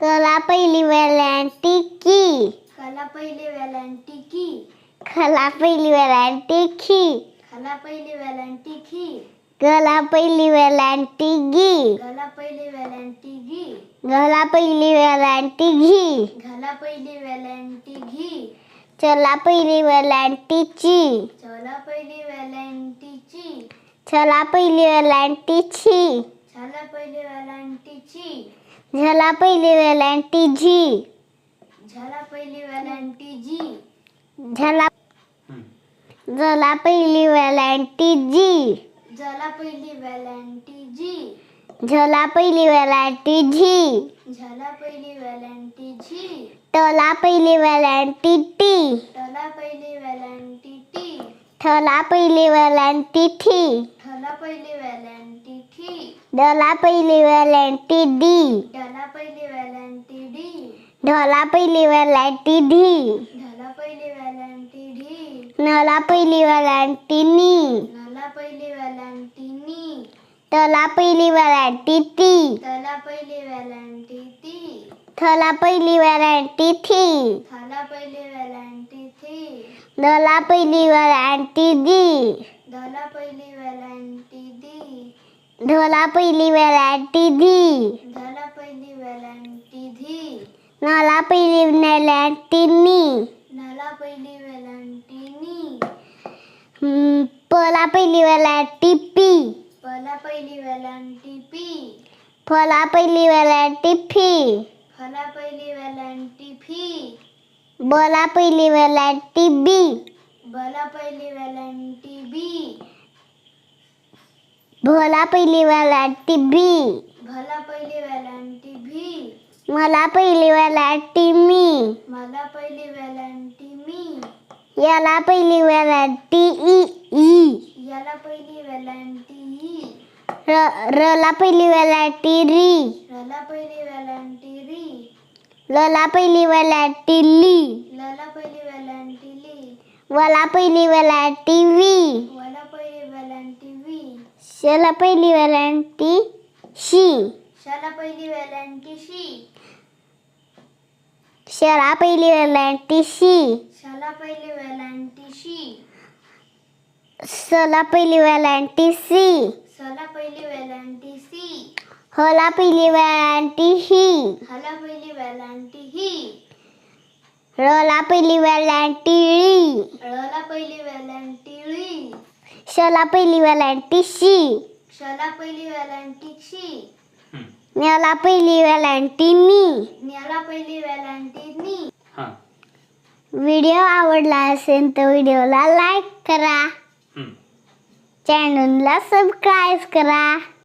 कला पहिली वेलांटी की कला पहिले वेलांटी की खला पहिली वेलांटी खी खला पहिले वेलांटी खी गला पहिली वेलांटी गी गला पहिले वेलांटी गी गला पहिली वेलांटी घी घाला पहिले वेलांटी घी चला पहिली वेलांटी ची चला पहिली वेलांटी ची चला पहिली वेलांटी छी छाला पहिले वेलांटी ची झला पहिली वेलांटी झी झाला पहिली वेलांटी जी झला जला पहिली वेलांटी जी जला पहिली वेलांटी जी झला पहिली वेलांटी झी झाला पहिली वेलांटी झी टला पहिली वेलांटी टी टला पहिली वेलांटी टी ठला पहिली वेलांटी ठी ठला पहिली डला पहिली वेलांटी डी डला पहिली वेलांटी डी ढला पहिली वेलांटी ढी ढला पहिली वेलांटी ढी नला पहिली वेलांटी नी नला पहिली वेलांटी नी टला पहिली वेलांटी टी तला पहिली वेलांटी ती थला पहिली वेलांटी थी थाला पहिली वेलांटी थी डला पहिली वेलांटी दी दला पहिली वेलांटी दी ढोला पहिली वेलांटी धी धला पहिली वेलांटी धी नला पहिली वेलांटी नी नला पहिली वेलांटी नी हम्म, पला पहिली वेलांटी पी पला पहिली वेलांटी पी फला पहिली वेलांटी फी फला पहिली वेलांटी फी बोला पहिली वेलांटी बी बला पहिली वेलांटी बी भोला पहिली वेलांटी बी भला पहिली वेलांटी भी मला पहिली वेलांटी मी मला पहिली वेलांटी मी याला पहिली वेलांटी ई ई याला पहिली वेलांटी ही र रला पहिली वेलांटी री रला पहिली वेलांटी री लला पहिली वेलांटी ली लला पहिली वेलांटी ली वला पहिली वेलांटी वी वला पहिली वेलांटी वी शला पहिली वेलांटी शी शाला पहिली वेलांटी शी शरा पहिली वेलांटी शी शाला पहिली वेलांटी शी सला पहिली वेलांटी सी सला पहिली वेलांटी सी होला पहिली वेलांटी ही हला पहिली वेलांटी ही रला पहिली वेलांटी री ळला पहिली वेलांटी ळी शला पहिली वेलांटी शी क्षला पहिली वेलांटी शी न्याला पहिली वेलांटी नी न्याला पहिली वेलांटी नी हां. व्हिडिओ आवडला असेल तर व्हिडिओला लाईक करा. हं. चॅनलला सबस्क्राईब करा.